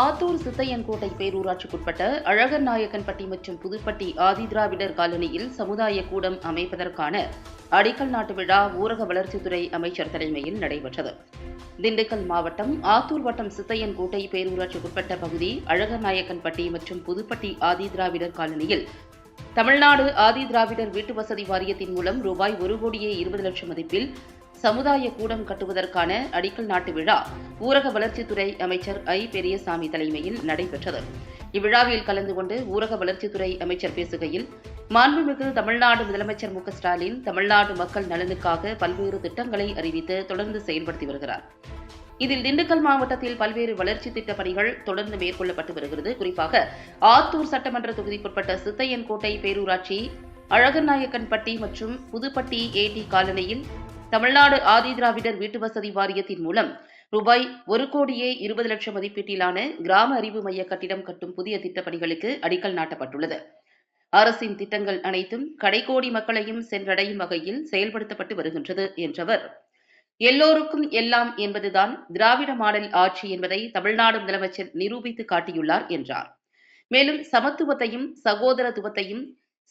ஆத்தூர் சித்தையன்கோட்டை பேரூராட்சிக்குட்பட்ட அழகர் நாயக்கன்பட்டி மற்றும் புதுப்பட்டி ஆதிதிராவிடர் காலனியில் சமுதாய கூடம் அமைப்பதற்கான அடிக்கல் நாட்டு விழா ஊரக வளர்ச்சித்துறை அமைச்சர் தலைமையில் நடைபெற்றது. திண்டுக்கல் மாவட்டம் ஆத்தூர் வட்டம் சித்தையன்கோட்டை பேரூராட்சிக்குட்பட்ட பகுதி அழகர் நாயக்கன்பட்டி மற்றும் புதுப்பட்டி ஆதிதிராவிடர் காலனியில் தமிழ்நாடு ஆதிதிராவிடர் வீட்டு வசதி வாரியத்தின் மூலம் ரூபாய் ஒரு கோடியே இருபது லட்சம் மதிப்பில் சமுதாய கூடம் கட்டுவதற்கான அடிக்கல் நாட்டு விழா ஊரக வளர்ச்சித்துறை அமைச்சர் ஐ. பெரியசாமி தலைமையில் நடைபெற்றது. இவ்விழாவில் கலந்து கொண்டு ஊரக வளர்ச்சித்துறை அமைச்சர் பேசுகையில் மாண்புமிகு தமிழ்நாடு முதலமைச்சர் மு. ஸ்டாலின் தமிழ்நாடு மக்கள் நலனுக்காக பல்வேறு திட்டங்களை அறிவித்து தொடர்ந்து செயல்படுத்தி வருகிறார். இதில் திண்டுக்கல் மாவட்டத்தில் பல்வேறு வளர்ச்சி திட்ட பணிகள் தொடர்ந்து மேற்கொள்ளப்பட்டு வருகிறது. குறிப்பாக ஆத்தூர் சட்டமன்ற தொகுதிக்குட்பட்ட சித்தையன்கோட்டை பேரூராட்சி அழகநாயக்கன்பட்டி மற்றும் புதுப்பட்டி ஏடி காலனியில் தமிழ்நாடு ஆதிதிராவிடர் வீட்டு வசதி வாரியத்தின் மூலம் ரூபாய் ஒரு கோடியே இருபது லட்சம் மதிப்பீட்டிலான கிராம அறிவு மைய கட்டிடம் கட்டும் புதிய திட்டப்பணிகளுக்கு அடிக்கல் நாட்டப்பட்டுள்ளது. அரசின் திட்டங்கள் அனைத்தும் கடைக்கோடி மக்களையும் சென்றடையும் வகையில் செயல்படுத்தப்பட்டு வருகின்றது என்றவர். எல்லோருக்கும் எல்லாம் என்பதுதான் திராவிட மாடல் ஆட்சி என்பதை தமிழ்நாடு முதலமைச்சர் நிரூபித்து காட்டியுள்ளார் என்றார். மேலும் சமத்துவத்தையும் சகோதரத்துவத்தையும்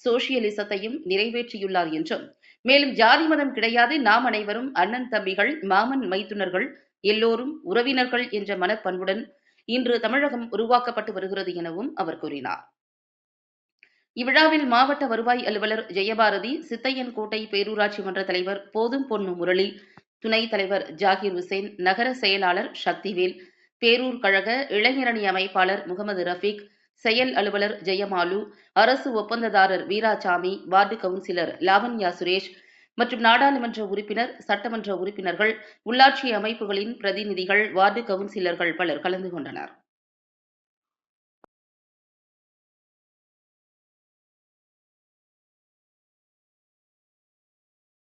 சோசியலிசத்தையும் நிறைவேற்றியுள்ளார் என்றும் மேலும் ஜாதி மதம் கிடையாது. நாம் அனைவரும் அண்ணன் தம்பிகள் மாமன் மைத்துனர்கள் எல்லோரும் உறவினர்கள் என்ற மனப்பண்புடன் இன்று தமிழகம் உருவாக்கப்பட்டு வருகிறது எனவும் அவர் கூறினார். இவ்விழாவில் மாவட்ட வருவாய் அலுவலர் ஜெயபாரதி சித்தையன் கோட்டை பேரூராட்சி மன்ற தலைவர் போதும் பொன்னு முரளி துணைத் தலைவர் ஜாகிர் ஹுசேன் நகர செயலாளர் சக்திவேல் பேரூர் கழக இளைஞரணி அமைப்பாளர் முகமது ரஃபீக் செயல் அலுவலர் ஜெயமாலு அரசு ஒப்பந்ததாரர் வீராசாமி வார்டு கவுன்சிலர் லாவண்யா சுரேஷ் மற்றும் நாடாளுமன்ற உறுப்பினர் சட்டமன்ற உறுப்பினர்கள் உள்ளாட்சி அமைப்புகளின் பிரதிநிதிகள் வார்டு கவுன்சிலர்கள் பலர் கலந்து கொண்டனர்.